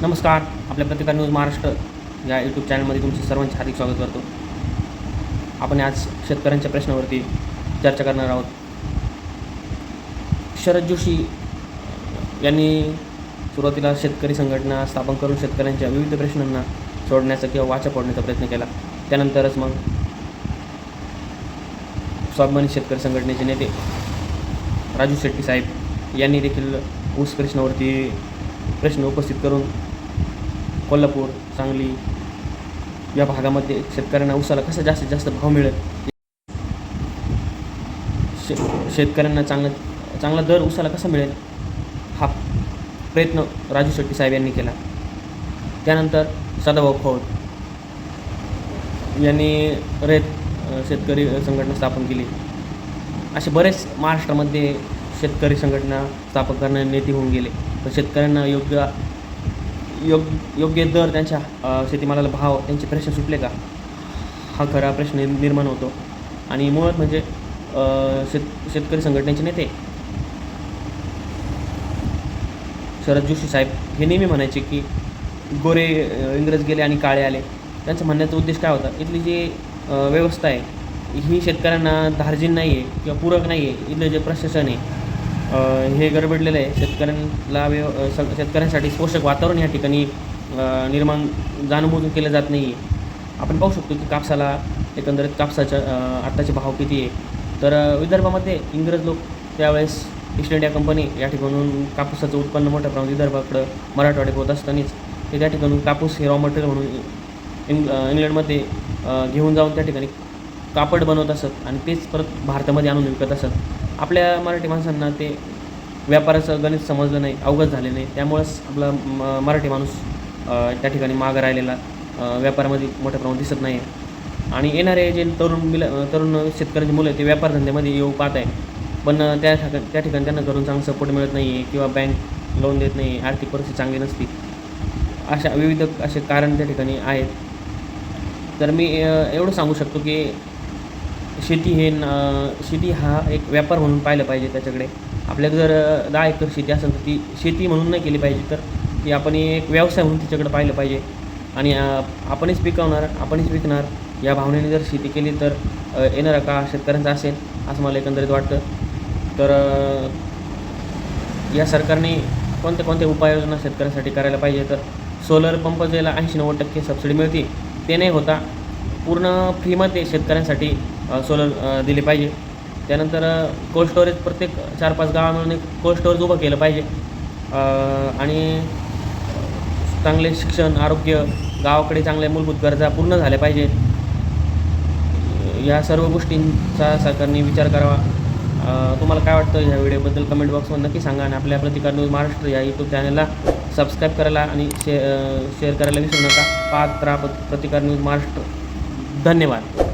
नमस्कार आपल्या पत्रिका न्यूज महाराष्ट्र या यूट्यूब चॅनलमध्ये तुमचे सर्वांचे हार्दिक स्वागत करतो. आपण आज शेतकऱ्यांच्या प्रश्नावरती चर्चा करणार आहोत. शरद जोशी यांनी सुरुवातीला शेतकरी संघटना स्थापन करून शेतकऱ्यांच्या विविध प्रश्नांना सोडण्याचा किंवा वाचा फोडण्याचा प्रयत्न केला. त्यानंतरच मग स्वाभिमानी शेतकरी संघटनेचे नेते राजू शेट्टी साहेब यांनी देखील ऊस प्रश्नावरती प्रश्न उपस्थित करून कोल्हापूर सांगली या भागामध्ये शेतकऱ्यांना ऊसाला कसा जास्तीत जास्त भाव मिळेल? शे शेतकऱ्यांना चांगला चांगला दर ऊसाला कसा मिळेल? हा प्रयत्न राजू शेट्टी साहेब यांनी केला. त्यानंतर सदाभाऊ खोत यांनी रेत शेतकरी संघटना स्थापन केली. असे बरेच महाराष्ट्रामध्ये शेतकरी संघटना स्थापन करणारे नेते होऊन गेले. पण शेतकऱ्यांना योग्य योग्य योग्य दर त्यांच्या शेतीमालाला भाव त्यांचे प्रश्न सुटले का? हा खरा प्रश्न निर्माण होतो. आणि मुळात म्हणजे शेत शेतकरी संघटनेचे नेते शरद जोशी साहेब हे नेहमी म्हणायचे की गोरे इंग्रज गेले आणि काळे आले. त्यांचं म्हणण्याचा उद्देश काय होता? इथली जी व्यवस्था आहे ही शेतकऱ्यांना धार्जिन नाही आहे किंवा पूरक नाही आहे इथलं जे प्रशासन आहे हे गडबडलेलं आहे. शेतकऱ्यांना व्यव शेतकऱ्यांसाठी पोषक वातावरण या ठिकाणी निर्माण जाणून केलं जात नाही आहे आपण पाहू शकतो की कापसाला एकंदरीत कापसाच्या आत्ताचे भाव किती आहे. तर विदर्भामध्ये इंग्रज लोक त्यावेळेस ईस्ट इंडिया कंपनी या ठिकाणून कापूसाचं उत्पन्न मोठ्या प्रमाणात विदर्भाकडं मराठवाड्यात होत असतानाच ते त्या ठिकाणून कापूस हे रॉ मटेरियल म्हणून इंग इंग्लंडमध्ये घेऊन जाऊन त्या ठिकाणी कापड बनवत असत आणि तेच परत भारतामध्ये आणून विकत असत. आपल्या मराठी माणसांना ते व्यापाराचं गणित समजलं नाही अवगत झाले नाही. त्यामुळंच आपला म मराठी माणूस त्या ठिकाणी मागं राहिलेला व्यापारामध्ये मोठ्या प्रमाणात दिसत नाही आहे आणि येणारे जे तरुण मिल तरुण शेतकऱ्यांची मुलं ते व्यापार धंद्यामध्ये येऊ पाहत आहे पण त्या ठिकाणी त्या ठिकाणी त्यांना घरून चांगला सपोर्ट मिळत नाही आहे किंवा बँक लोन देत नाही आर्थिक परिस्थिती चांगली नसती. अशा विविध असे कारण त्या ठिकाणी आहेत. तर मी एवढं सांगू शकतो की शेती हे न शेती हा एक व्यापार म्हणून पाहिलं पाहिजे त्याच्याकडे. आपल्याकडे जर दहा एकर शेती असेल तर ती शेती म्हणून नाही केली पाहिजे तर ती आपण एक व्यवसाय म्हणून तिच्याकडे पाहिलं पाहिजे. आणि आपणच पिकवणार आपणच विकणार या भावनेने जर शेती केली तर येणारा का शेतकऱ्यांचा असेल असं मला एकंदरीत वाटतं. तर या सरकारने कोणत्या कोणत्या उपाययोजना शेतकऱ्यांसाठी करायला पाहिजे तर सोलर पंप ज्याला ऐंशी नव्वद टक्के सबसिडी मिळते. ते नाही होता. पूर्ण फ्रीमध्ये शेतकऱ्यांसाठी सोलर दिले पाहिजे. त्यानंतर कोल्ड स्टोरेज प्रत्येक चार पाच गावा एक कोल्ड स्टोरेज उभं केलं पाहिजे. आणि चांगले शिक्षण आरोग्य गावाकडे चांगल्या मूलभूत गरजा पूर्ण झाल्या पाहिजे या सर्व गोष्टींचा सरकारने विचार करावा. तुम्हाला काय वाटतं? ह्या व्हिडिओबद्दल कमेंट बॉक्समध्ये नक्की सांगा आणि आपल्या प्रतिकार न्यूज महाराष्ट्र या यूट्यूब चॅनलला सबस्क्राईब करायला आणि शे शेअर करायला विसरू नका. पाहत राहा प्रतिकार न्यूज महाराष्ट्र. धन्यवाद.